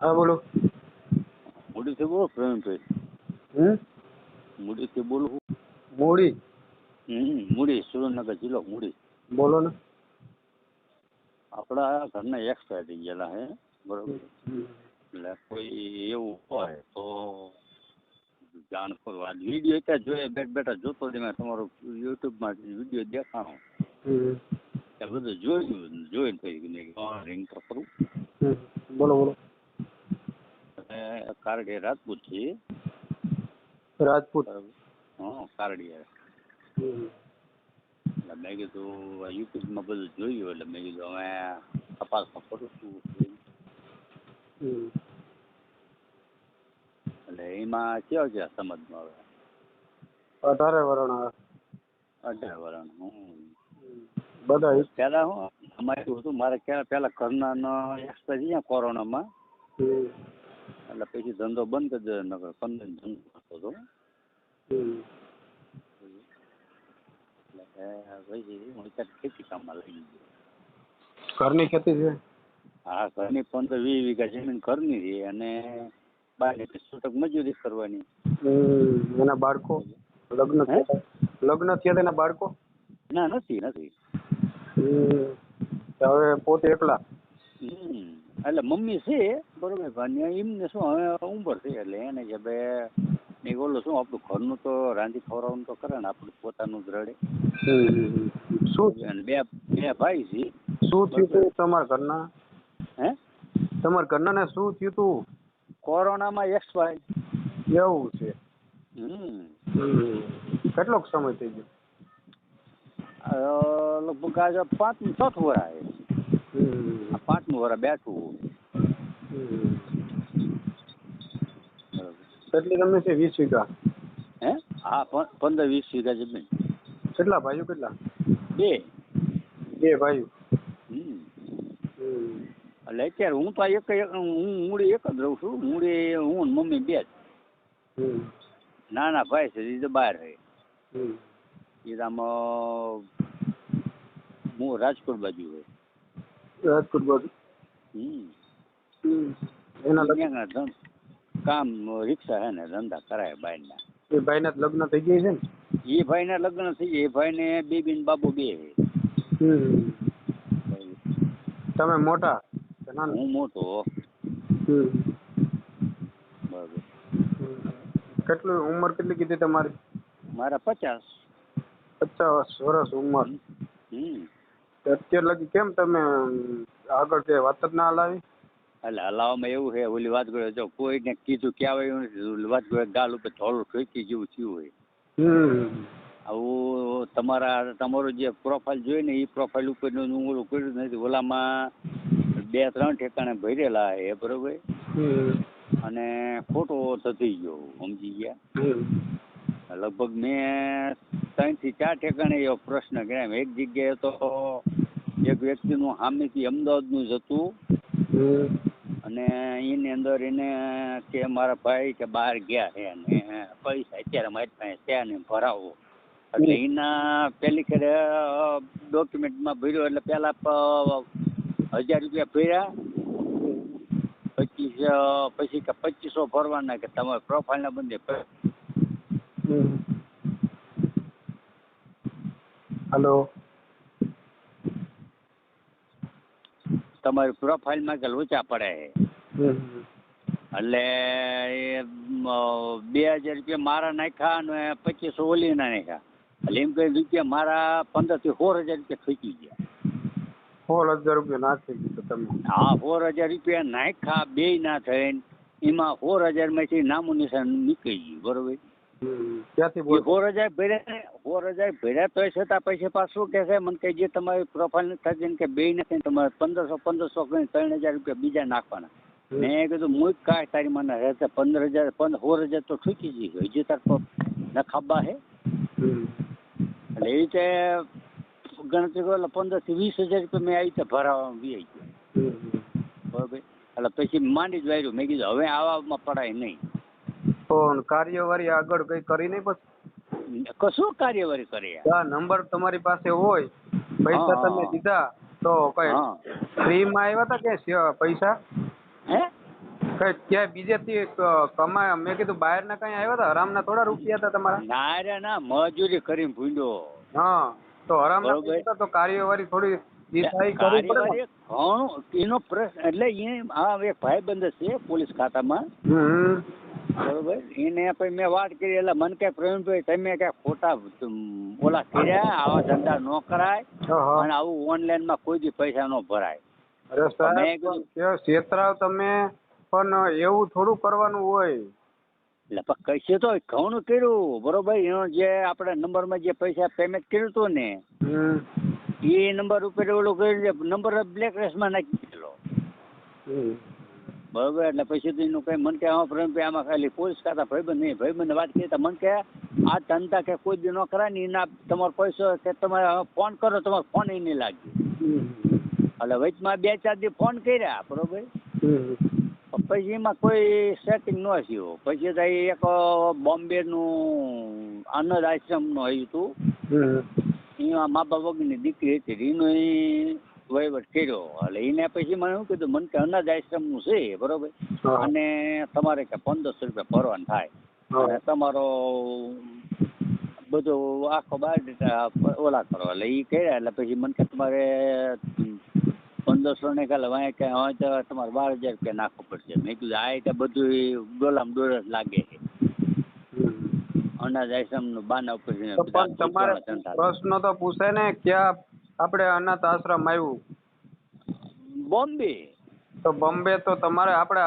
હા બોલો. મૂડીથી બોલો પ્રવીણભાઈ હમ? મૂડીથી બોલું. મૂડી? હમ મૂડી સુરેન્દ્રનગર જિલ્લો મૂડી. બોલો ને. આપણા ઘરના એક્સપાયર થઈ ગયેલા હે બરોબર? એટલે કોઈ એવું હોય તો જાણ કરો આ વીડિયો ત્યાં જોઈએ બેઠ બેઠા જોતો જ મેં તમારો યુટ્યુબમાં વીડિયો દેખાણો. એ બધું જોયું જોઈને થઈ ગયું રિંગ કરું. બોલો બોલો. અને કારડી રાજપૂત છે. રાજપૂત. હા કારડી એટલે મેં કીધું યુટ્યુબમાં બધું જોયું એટલે મેં કીધું અમે તપાસમાં કરું છું. એટલે એમાં કેવા કેવા સમજમાં આવે અઢારે વરણ આવે. અઢાર વરણ હું બધા પેલા હું અમારે હતું મારે પેલા ઘરના એક્સપાયર થયા કોરોનામાં એટલે પછી ધંધો બંધ કરી દીધો નકર પંદર ધંધો કરતો હતો. એટલે હું અત્યારે ખેતી કામમાં લાગી ગયો. ઘરની ખેતી છે? હા ઘરની પંદર વીસ વીઘા જમીન ઘરની છે અને બાર છૂટક મજૂરી કરવાની. એના બાળકો? લગ્ન હે? લગ્ન થયા એના બાળકો? ના નથી નથી. હવે પોતે એકલા? હમ એટલે મમ્મી છે બરોબર પણ એમને શું હવે ઉંમર થઈ એટલે એને કે મેં કીધું ઓલું શું આપણું ઘરનું તો રાંધી ખવડાવવાનું તો કરે ને આપણું પોતાનું જ રડે શું બે બે ભાઈ છે. શું થયું તું તમારા ઘરના? હે? તમારા ઘરના ને શું થયું તું? કોરોનામાં એક્સ ભાઈ. એવું છે. હમ. કેટલોક સમય થઈ ગયો? લગભગ આજે પાંચમું ચોથું વરા પાંચમું વરા બેઠું. કેટલી જમીન છે? વીસ વીઘા. હે? હા પંદર વીસ વીઘા જમીન. કેટલા ભાઈઓ કેટલા? બે. બે ભાઈઓ. એટલે અત્યારે હું તો એક હું મૂડી એક જ રહું છું. મૂડી હું ને મમ્મી બે જ. નાના ભાઈ છે એ તો બહાર રહે. એ આમ હું રાજકોટ બાજુ હોય. રાજકોટ બાજુ? હમ. એના લગ્ન? કામ રિક્ષા હે ને ધંધા કરાય બહારના એ ભાઈના ના લગ્ન થઈ ગયા છે ને? એ ભાઈના લગ્ન થઈ ગયા. એ ભાઈને બેબી ને બાબુ બે તમે મોટા? હું મોટો. બરાબર. કેટલું ઉંમર કેટલી કીધી તમારી? મારા પચાસ. પચાસ વર્ષ ઉંમર. અત્યાર લગી કેમ તમે આગળ કે વાત જ ના હલાવી એટલે હલાવામાં એવું છે ઓલી વાત કરે જો કોઈને કીધું ક્યાં એવું નથી ઓલી વાત કરે ગાલ ઉપર થોડું ઠોકી જેવું થયું હોય. આવું તમારા તમારું જે પ્રોફાઇલ જોઈ ને એ પ્રોફાઇલ ઉપર હું ઓલું કર્યું નથી. ઓલામાં બે ત્રણ ઠેકાણે ભરેલા એ બરોબર? અને ખોટો થતી ગયો સમજી ગયા? લગભગ મેં ત્રણથી ચાર ઠેકાણે એવો પ્રશ્ન કર્યા એક જગ્યાએ તો એક વ્યક્તિનું સામેથી અમદાવાદનું જ હતું. અને એની અંદર એને કે મારા ભાઈ કે બહાર ગયા છે અને પૈસા અત્યારે મારી પાસે છે ને ભરાવો. એટલે એના પેલી ખેડે ડોક્યુમેન્ટમાં ભર્યો એટલે પહેલાં હજાર રૂપિયા ભર્યા. પચીસ પછી કે પચીસો ભરવાના કે તમારે પ્રોફાઇલના બંને હલો. તમારી પ્રોફાઇલમાં કે લોચા પડે છે. એટલે એ બે હજાર રૂપિયા મારા નાખ્યા અને પચીસો ઓલીના નાખ્યા. એટલે એમ કહી રૂપિયા મારા પંદરથી સોળ હજાર રૂપિયા ખેંચી ગયા. સોળ હજાર રૂપિયા નાખી દીધો તમે. હા સોળ હજાર રૂપિયા નાખ્યા બે ના થઈને એમાં સોળ હજારમાંથી નામું નિશાન નીકળી ગયું બરોબર? બોલ? સોળ હજાર ભર્યા સોળ હજાર ભેડા તો છતાં પૈસા પાછું કે છે? મને કે જે તમારી પ્રોફાઇલ નથી થતી કે બે નથી તમારે પંદરસો પંદરસો કરીને ત્રણ હજાર રૂપિયા બીજા નાખવાના. મેં કીધું હું કાંઈ તારી મને રહેશે પંદર હજાર પંદર સોળ હજાર તો ઠૂકી ગયો હજી તાર નખાબા હે. એટલે એ રીતે ગણતરી કરો એટલે પંદરથી વીસ હજાર રૂપિયા મેં આવી રીતે ભરાવા વી ગયો. બરાબર બરોબર? એટલે પછી માંડી જ વાર્યું મેં કીધું હવે આવામાં પડાય નહીં. પણ કાર્યવાહી આગળ કઈ કરી નહીં પછી? કશું કાર્યવાહી કરે આ? નંબર તમારી પાસે હોય પૈસા તમે દીધા તો કઈ ફ્રી માં આવ્યા હતા કે પૈસા? હે? કઈ ક્યાંય બીજેથી કમાય મેં કીધું બહારના કઈ આવ્યા હતા હરામના થોડા રૂપિયા હતા તમારા? ના રે ના મજૂરી કરીને ભૂંડો. હા તો હરામ ના તો કાર્યવાહી થોડી ને. ઘણું એનો પ્રશ્ન એટલે એ આ એક ભાઈબંધ છે પોલીસ ખાતામાં. બરોબર? એને પછી મેં વાત કરી એટલે મને કે પ્રવીણભાઈ તમે કઈ ખોટા ઓલા કર્યા આવા ધંધા ન કરાય. અને આવું ઓનલાઈનમાં કોઈ દી પૈસા ન ભરાય. અરે સાહેબ છેતરાવ તમે પણ એવું થોડું કરવાનું હોય. એટલે પણ કહીએ તો ઘણું કર્યું બરોબર? એનો જે આપણે નંબરમાં જે પૈસા પેમેન્ટ કર્યું હતું ને એ નંબર ઉપર ઓલું કર્યું નંબર બ્લેકમાં નાખી દીધેલો. બરોબર? એટલે પછી તો એનું કઈ મન કે પ્રેમ કે આમાં ખાલી પોલીસ ખાતા ભાઈબંધ નહીં. ભાઈબંધ વાત કરી તો મન કે આ ધંધા કે કોઈ દી ન કરાય ને એના તમારો પૈસો કે તમે ફોન કરો તમારો ફોન એ નહીં લાગે. એટલે વચમાં બે ચાર દી ફોન કર્યા બરોબર? પછી એમાં કોઈ સેટિંગ ન થયું. પછી તો એક બોમ્બેનું આનંદ આશ્રમનું આવ્યું હતું એમાં મા બાપ વગરની દીકરી હતી. એનો વહીવટ કર્યો. એટલે એને પછી મને શું કીધું મને કે અનાજ આશ્રમનું છે બરોબર? અને તમારે કે પંદરસો રૂપિયા ભરવાનું થાય. અને તમારો બધું આખો બાર ઓલા કરો. એટલે એ કર્યા. એટલે પછી મને કે તમારે પંદરસો ને કાલે વાંહે કે હોય તો તમારે બાર હજાર રૂપિયા નાખવું પડશે. મેં કીધું આ રીતે બધું ડોલામ દોર જ લાગે છે. અનાજ આશ્રમનું બાના ઉપર ને તો પ્રશ્ન તો પૂછે ને ક્યાં આપણે અનાથ આશ્રમ આવ્યું? બોમ્બે? તો બોમ્બે તો તમારે આપણે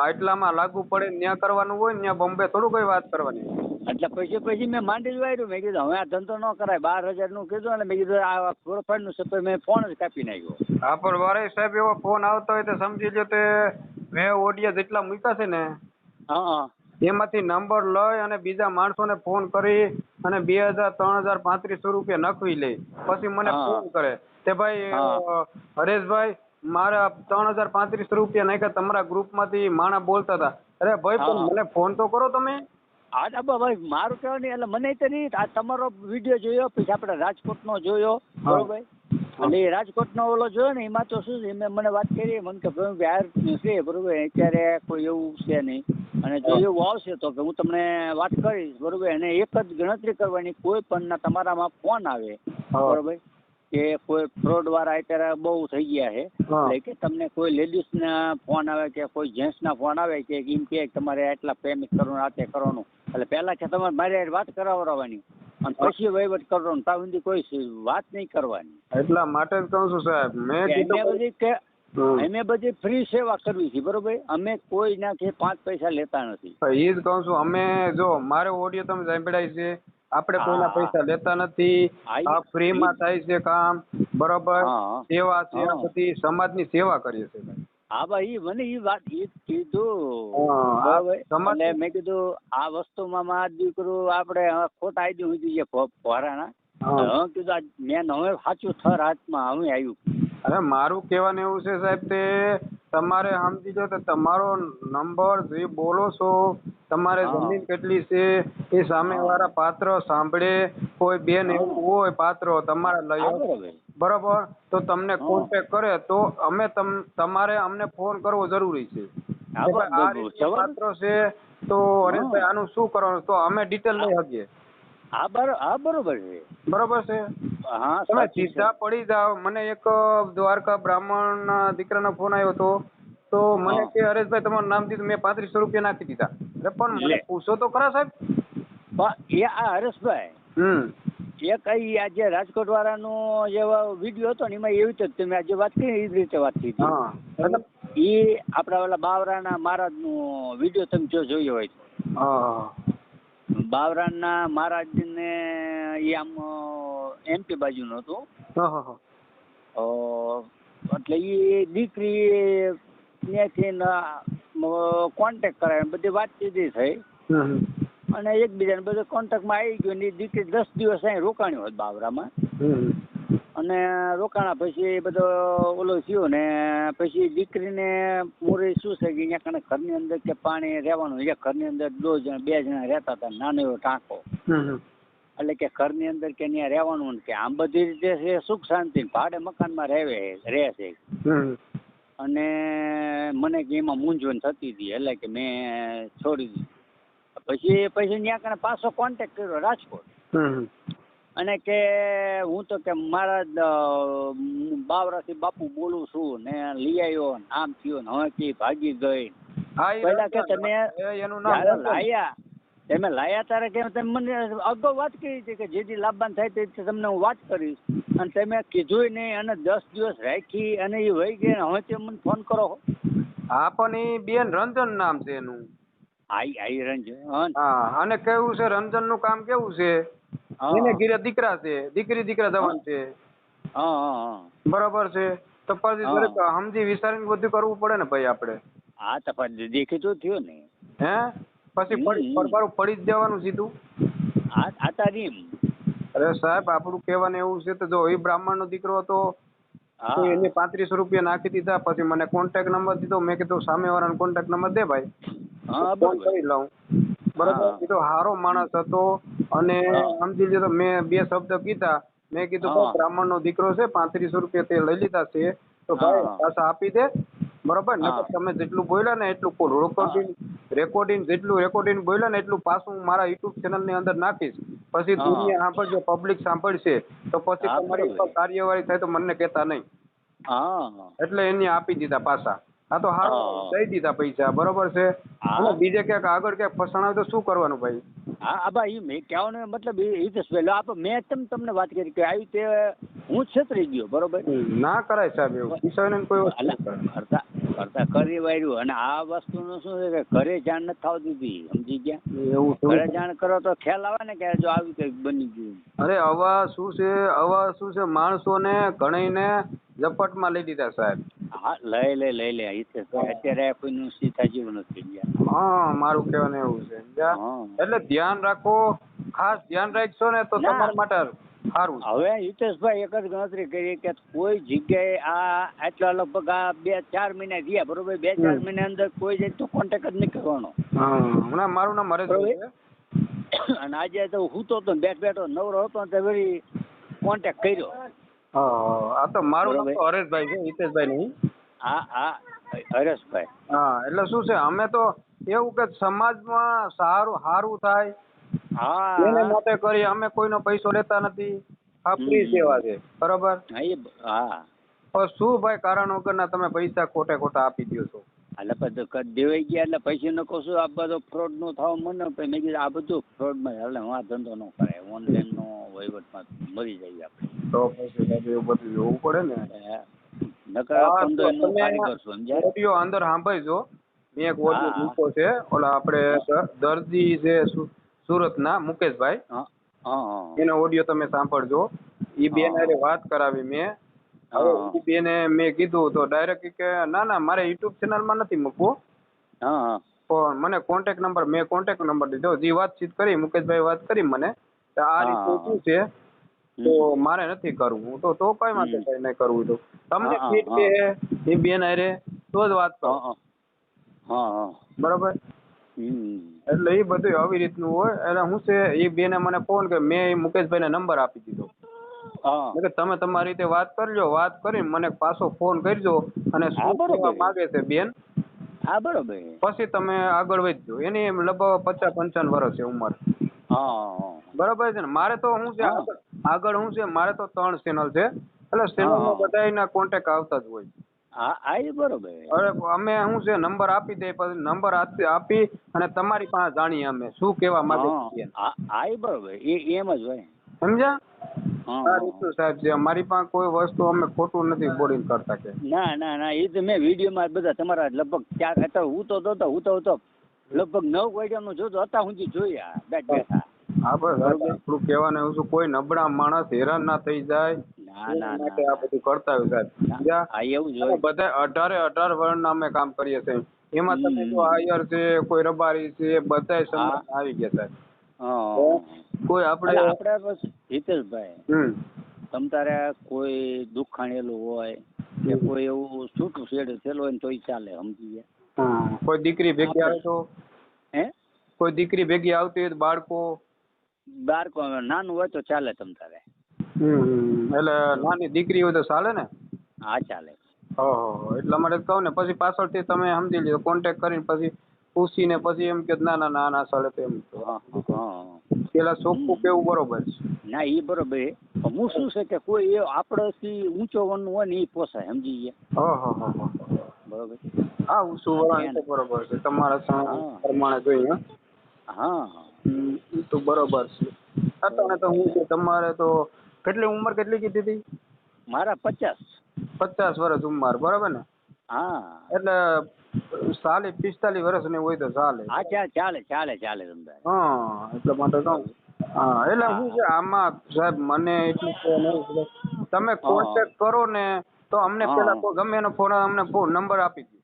આટલામાં લાગુ પડે ત્યાં કરવાનું હોય ત્યાં બોમ્બે થોડું કઈ વાત કરવાની એટલે પછી પછી મેં માંડી જ વાર્યું મેં કીધું હવે આ ધંધો ન કરાય. બાર હજારનું કીધું અને મેં કીધું આ પ્રોફાઇલનું છે. પછી મેં ફોન જ કાપી નાખ્યો. હા પણ વારે સાહેબ એવો ફોન આવતો હોય તો સમજી લો તે મેં ઓડિયા જેટલા મૂક્યા છે ને હા એમાંથી નંબર લઈ અને બીજા માણસોને ફોન કરી અને બે હજાર ત્રણ હજાર પાંત્રીસો રૂપિયા નખવી લે. પછી મને ફોન કરે. તે ભાઈ હરેશભાઈ મારા ત્રણ હજાર પાંત્રીસ રૂપિયા નાખ્યા તમારા ગ્રુપમાંથી માણા બોલતા હતા. અરે ભાઈ પણ મને ફોન તો કરો તમે. હા ડાબા ભાઈ મારું કહેવાનું નહીં, એટલે મને તો નહીં આ તમારો વીડિયો જોયો પછી આપણે રાજકોટનો જોયો બરોબર અને એ રાજકોટનો ઓલો જોયો ને એમાં તો શું છે મેં મને વાત કરી મને કે ભાઈ બહાર છે બરોબર અત્યારે કોઈ એવું છે નહીં. અને જો એવું આવશે તો કે હું તમને વાત કરીશ બરોબર? અને એક જ ગણતરી કરવાની કોઈ પણ તમારામાં ફોન આવે બરોબર? કે કોઈ ફ્રોડ વાળા અત્યારે બહુ થઈ ગયા છે. એટલે કે તમને કોઈ લેડીઝ ના ફોન આવે કે કોઈ જેન્ટ્સ ના ફોન આવે કે એમ કે તમારે આટલા પેમેન્ટ કરવાનું આ તે કરવાનું. એટલે પહેલા છે તમારે મારી હારે વાત કરાવવાની અને પછી વહીવટ કરવાનો. ત્યાં સુધી કોઈ વાત નહીં કરવાની. એટલા માટે જ કહું છું સાહેબ. મેં કે બધી કે અમે બધી ફ્રી સેવા કરવી છે બરોબર? અમે કોઈ નાખે પાંચ પૈસા લેતા નથી. એ જ કહું છું. અમે જો મારે ઓડિયો તમે સાંભળાય છે. આપણે કોઈના પૈસા લેતા નથી. આ ફ્રી માં થાય છે કામ. બરોબર. સેવા છે. બધી સમાજની સેવા કરીએ છીએ હા ભાઈ મને એ વાત એ કીધું. એટલે મેં કીધું આ વસ્તુમાં માં દીકરું આપણે ખોટા આઈ દઉં છે હા. કીધું મેં હવે સાચું થર હાથમાં હવે આવ્યું અરે મારું કહેવાનું એવું છે સાહેબ તે તમારે સમજી જો તો તમારો નંબર જે બોલો છો તમારે. જમીન કેટલી છે એ સામેવાળા પાત્ર સાંભળે કોઈ બેન એવું હોય પાત્ર તમારે લઈ બરોબર? તો તમને કોન્ટેક કરે તો અમે તમ તમારે અમને ફોન કરવો જરૂરી છે. પાત્ર છે તો હરેશભાઈ આનું શું કરવાનું? તો અમે ડિટેલ લઈ શકીએ હા બરો હા બરોબર છે. બરોબર છે? હા તમે સીધા પડી જાઓ. મને એક દ્વારકા બ્રાહ્મણ ના દીકરાનો ફોન આવ્યો હતો તો મને કે હરેશભાઈ તમારું નામ દીધું મેં પાંત્રીસો રૂપિયા નાખી દીધા. એટલે પણ મને પૂછો તો ખરા સાહેબ. એ આ હરેશભાઈ હમ. એ કઈ આજે રાજકોટ વાળાનો જે વીડિયો હતો ને એમાં એવી જ તમે આજે વાત કરી એ રીતે વાત કરી એ આપણા ઓલા બાવરાના મહારાજનો વીડિયો તમે જો જોયો હોય બાવરાના મહારાજને એ આમ એમપી બાજુનું હતું. હા હા હા. અ, એટલે એ દીકરી ત્યાંથી કોન્ટેક કરાય બધી વાતચીત થઈ. અને એકબીજાને બધું કોન્ટેક્ટમાં આવી ગયો ને દીકરી દસ દિવસ અહીં રોકાણી હોત બાબરામાં અને રોકાણા પછી બધો ઓલો થયો ને પછી દીકરીને મોરે શું છે કે અહીંયા કણે ઘરની અંદર કે પાણી રહેવાનું એક ઘરની અંદર દો જણા બે જણા રહેતા હતા નાનો એવો ટાંકો. એટલે કે ઘરની અંદર કે ત્યાં રહેવાનું ને કે આમ બધી રીતે સુખ શાંતિ ભાડે મકાનમાં રહેવે રહે છે. અને મને કે એમાં મૂંઝવણ થતી હતી એટલે કે મેં છોડી દીધી. પછી પછી ત્યાં કને પાછો કોન્ટેક કર્યો રાજકોટ. અને કે હું તો કે મારા બાવરાથી બાપુ બોલું છું ને લઈ આવ્યો આમ થયો ને હવે કે ભાગી ગઈ. પહેલા કે તમે એનું નામ જ્યારે લાયા તમે લાયા તારે કે તમે મને અગાઉ વાત કરી હતી કે જેથી લાભવાન થાય તે તમને હું વાત કરીશ. અને તમે કીધું નહીં અને દસ દિવસ રાખી અને એ વહી ગયા હવે તે મને ફોન કરો હા? પણ એ બેન રંજન નામ છે એનું. આઈ આઈ રંજન હા. અને કેવું છે રંજનનું કામ કેવું છે. એને ઘીરે દીકરા છે દીકરી દીકરા જવાન છે. હં, હં, હં. બરાબર છે? તો પછી. દરેક સમજી વિચારીને બધું કરવું પડે ને ભાઈ આપણે. હા તો દેખીતું થયું ને. હે? પછી પડી પડી જ દેવાનું સીધું. આ આ તારી અરે સાહેબ આપણું કહેવાનું એવું છે તો જો એ બ્રાહ્મણ નો દીકરો હતો એને પાંત્રીસો રૂપિયા નાખી દીધા પછી મને કોન્ટેક્ટ નંબર દીધો. મેં કીધું સામે વાળાનો કોન્ટેક્ટ નંબર દે ભાઈ. ફોન કરી લઉં. બરાબર. કીધું હારો માણસ હતો. અને સમજી લીધો મેં બે શબ્દ કીધા. મેં કીધું. બ્રાહ્મણ નો દીકરો છે પાંત્રીસો રૂપિયા તે લઈ લીધા છે. તો ભાઈ પાછા આપી દે. બરાબર. નકર તમે જેટલું બોલ્યા ને એટલું રેકોર્ડિંગ રેકોર્ડિંગ જેટલું રેકોર્ડિંગ બોલ્યા ને એટલું પાછું હું મારા યુટ્યુબ ચેનલની અંદર નાખીશ. પછી દુનિયા સાંભળશે પબ્લિક સાંભળશે. તો પછી તમારી. ઉપર કાર્યવાહી થાય તો મને કહેતા નહીં. હા. એટલે એને આપી દીધા પાછા. હા તો હારું દઈ દીધા પૈસા બરોબર છે. અને બીજે ક્યાંક આગળ ક્યાંક ફસાણા તો શું કરવાનું ભાઈ? હા આ ભાઈ મેં કહેવાનો મતલબ એ જ પહેલો આપ મેં તમ તમને વાત કરી કે આવી તે હું છેતરી ગયો બરોબર? ના કરાય સાહેબ એવું. કોઈ વસ્તુ. કરતા કરી વાર્યું. અને આ વસ્તુનું શું છે કે ઘરે જાણ નથી થવા દીધી સમજી ગયા? એવું ઘરે જાણ કરો તો ખ્યાલ આવે ને કે જો આવી કંઈક બની ગયું. અરે આવા શું છે? આવા શું છે? માણસોને ઘણીને ઝપટમાં લઈ દીધા સાહેબ. હા લઈ લઈ લઈ લે. એ ભાઈ અત્યારે કોઈનું સીધા જીવન નથી ગયા હા મારું કહેવાનું એવું છે એટલે ધ્યાન રાખો. ખાસ ધ્યાન રાખશો ને તો તમારા માટે સારું હવે હિતેશભાઈ એક જ ગણતરી કરી કે કોઈ જગ્યાએ આ આટલા લગભગ આ બે ચાર મહિના ગયા બરોબર? બે ચાર મહિના અંદર કોઈ જાય તો કોન્ટેક્ટ જ નહીં કરવાનો. હમણાં મારું નામ હરેશભાઈ છે. અને આજે તો હું તો બેઠ બેઠો નવરો હતો તે વળી કોન્ટેક્ટ કર્યો. હા આ તો મારું નામ હરેશભાઈ છે હિતેશભાઈ નહીં. હા હા હરેશભાઈ. હા એટલે શું છે અમે તો એવું કે સમાજમાં સારું સારું થાય એને માટે કરી અમે કોઈનો પૈસો લેતા નથી. આ ફ્રી સેવા છે. બરોબર? હા પણ શું ભાઈ કારણ વગરના તમે પૈસા ખોટે ખોટા આપી દો છો? એટલે પછી દેવાઈ ગયા એટલે પૈસા નો કશું આ બધો ફ્રોડ નો થવા મને પછી મેં કીધું આ બધું ફ્રોડમાં એટલે હું આ ધંધો ન કરાય. ઓનલાઈન નો વહીવટમાં મરી જાય આપણે. તો પછી એવું બધું જોવું પડે ને. ઓડિયો અંદર સાંભળજો. મેં એક ઓડિયો હા. છે. ઓલા આપણે દર્દી છે સુ- સુરતના મુકેશભાઈ. એનો ઓડિયો તમે સાંભળજો. ઈ બેન. વાત કરાવી મેં. હવે ઈ બેને મેં કીધું તો ડાયરેક્ટ કે ના ના મારે યુટ્યુબ ચેનલમાં નથી મૂકવું. પણ મને કોન્ટેક્ટ નંબર મેં કોન્ટેક્ટ નંબર દીધો. જે વાતચીત કરી મુકેશભાઈ વાત કરી મને તો આ રીતે શું છે? તો મારે નથી કરવું. તો તો કઈ માટે કઈ નહીં કરવું તો. તમને ફીટ કે એ બેન હારે તો જ વાત કરો. બરોબર? એટલે એ બધું આવી રીતનું હોય. એટલે હું છે એ બેને મને ફોન કે મેં એ મુકેશભાઈને નંબર આપી દીધો. હા. તમે તમારી રીતે વાત કરજો. વાત કરીને મને પાછો ફોન કરજો. અને શું કરવા માંગે છે બેન? હા બરોબર. પછી તમે આગળ વધજો. એની લગભગ પચાસ પંચાવન વર્ષ છે ઉંમર. હા. બરોબર છે ને? મારે તો શું છે આગળ- હું શું છે મારે તો ત્રણ ચેનલ છે. એટલે ચેનલ બધા બધાયના કોન્ટેક્ટ આવતા જ હોય હા હા એ બરોબર. અરે અમે શું છે નંબર આપી દે પછી નંબર આપી અને તમારી પાસે જાણીએ અમે શું કહેવા માંગે એ બરોબર એ એમ જ હોય. સમજ્યા? સાહેબ છે અમારી પાસે કોઈ વસ્તુ અમે ખોટું નથી બોલિંગ કરતા કે. ના ના ના એ તો મેં વિડીયોમાં બધા તમારા લગભગ ચાર અત્યારે હું તો હતો હું તો હતો લગભગ નવ વાગ્યાનું જોતો હતા હું જોયા બેઠ હા બસ થોડું કહેવાનું એવું છે કોઈ નબળા માણસ હેરાન ના થઈ જાય. ના ના માટે આ બધું કરતા? હા એવું બધા અઢારે અઢાર વર્ણના અમે કામ કરીએ છીએ. એમાં તમે જો આયર છે કોઈ રબારી છે બધા સમાજ આવી ગયા સાહેબ. હા કોઈ આપણે આપણે બસ હિતેશભાઈ. તમ તારે કોઈ દુખાણેલું હોય કે કોઈ એવું છૂટું શેડ થયેલું હોય ને તોય ચાલે સમજી ગયા. કોઈ દીકરી ભેગી આવે તો હે? કોઈ દીકરી ભેગી આવતી હોય બાળકો? બાળકો નાનું હોય તો ચાલે તમ તારે. એટલે નાની દીકરી હોય તો ચાલે ને? હા ચાલે. ઓહો એટલા માટે કહું ને પછી પાછળથી તમે સમજી લીધો કોન્ટેક્ટ કરીને પછી પૂછીને પછી એમ કે ના ના ના ના ચાલે તો. એમ પેલા ચોખ્ખું કેવું બરોબર છે? ના એ બરોબર હું શું છે કે કોઈ એ આપણોથી ઊંચો વનનું હોય ને એ પોસાય સમજી ગયા? ઓહો હો હો બરોબર હા હું શું વરણ બરોબર છે. તમારા પ્રમાણે જોઈએ હા. હા તો બરોબર છે. અત્યારે તો હું તમારે તો કેટલી ઉંમર કેટલી કીધી હતી? મારા પચાસ. પચાસ વર્ષ ઉંમર બરાબર ને? હા. એટલે સાલી પિસ્તાલીસ વર્ષની હોય તો ચાલે. હા ચાલે ચાલે ચાલે ચાલે તમને હા એટલે માટે કહું હા એટલે શું છે આમાં સાહેબ મને એટલું તમે કોન્ટેક્ટ કરો ને તો અમને પેલા ગમે એનો ફોન અમને ફોન નંબર આપી દો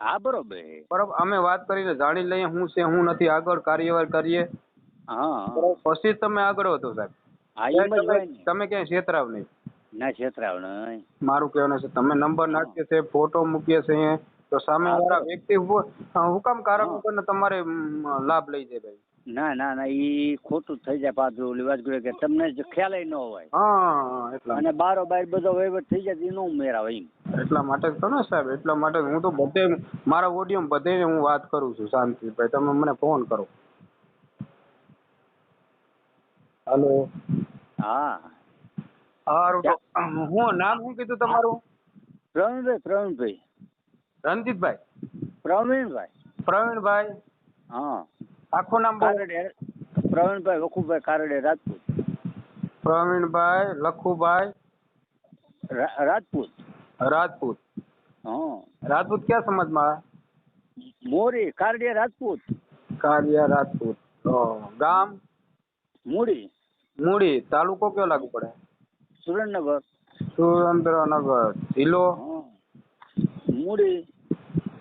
હા બરોબર. બરોબર અમે વાત કરીને જાણી લઈએ શું છે શું નથી આગળ કાર્યવાહી કરીએ. હા. પછી તમે આગળ વધો સાહેબ. હા એમ જ તમે હોય ને તમે ક્યાંય છેતરાવ નહીં. ના છેતરાવ નહીં. મારું કહેવાનું છે તમે નંબર નાખીએ છે ફોટો મૂકીએ છે તો સામે વાળા વ્યક્તિ હુકમ હુકામ ઉપર તમારે લાભ લઈ જાય ભાઈ. ના ના ના ઈ ખોટું થઈ જાય પાછું ઓલી કે તમને જ ખ્યાલ ન હોય. હા એટલા અને બારો બાર બધો વહીવટ થઈ જાય એનો નો હોય એમ. એટલા માટે તો ને સાહેબ એટલા માટે હું તો બધે મારા ઓડિયો બધે હું વાત કરું છું શાંતિભાઈ તમે મને ફોન કરો. હાલો. હા. સારું તો હું નામ શું કીધું તમારું? પ્રવીણભાઈ પ્રવીણભાઈ. રણજીતભાઈ? પ્રવીણભાઈ. પ્રવીણભાઈ? હા. આખું નામ બોલો. કારડે પ્રવીણભાઈ વખુભાઈ કારડે રાજપૂત. પ્રવીણભાઈ લખુભાઈ રા- રાજપૂત. રાજપૂત. હા. રાજપૂત ક્યાં સમાજમાં મોરી કારડિયા રાજપૂત. કારિયા રાજપૂત. તો ગામ? મૂડી? મૂડી. તાલુકો કયો લાગુ પડે? સુરેન્દ્રનગર. સુરેન્દ્રનગર. જિલ્લો? હા. મૂડી.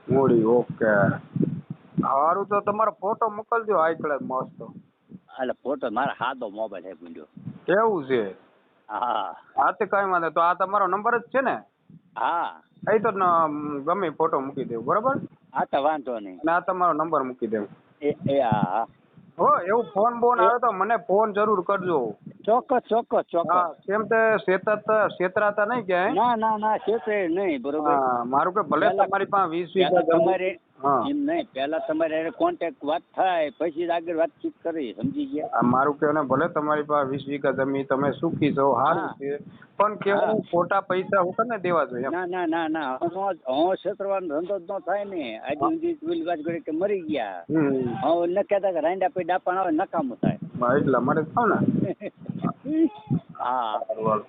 મૂડી ઓકે. સારું તો તમારો ફોટો મોકલજો. હાઈ ક્લાસ મસ્ત. એટલે ફોટો મારા હાદો મોબાઈલ હે ગુંડ્યો. કેવું છે? હા. આ તે કઈ વાંધો તો આ તમારો નંબર જ છે ને? હા. એ તો ન- ગમે ફોટો મૂકી દેવું. બરોબર? હા તો વાંધો નહીં. અને આ તમારો નંબર મૂકી દેવું. એ એ હા. હા એવું ફોન બોન આવે તો મને ફોન જરૂર કરજો. ચોક્કસ ચોક્કસ ચોક્કસ. કેમ તે છેતરતા છેતરાતા નહીં ક્યાંય? ના ના ના છે નહીં બરોબર. મારું કે ભલે તમારી પાસે વીસ વીસ તમારી એમ નહીં. પહેલા તમારે એને કોન્ટેક્ટ વાત થાય પછી જ આગળ વાતચીત કરી સમજી ગયા? મારું કહેવાનું ભલે તમારી પાસે વીસ વીઘા જમીન તમે સુખી છો સારું હા. છે પણ કેવું ખોટા પૈસા હું તને દેવા જોઈએ ના ના ના ના. હું હું છેતરવાનો ધંધો જ ન થાય ને. આજે સુધી પેલી વાત કરી કે મરી ગયા. હું ન કહેતા કે રાંડા પી ડાપણ આવે નકામું થાય. એટલે એટલા માટે ને. હા. સારું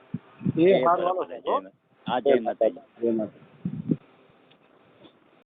એ સારું હાલો. જય માતા. હા જય માતાજી. જય માતા.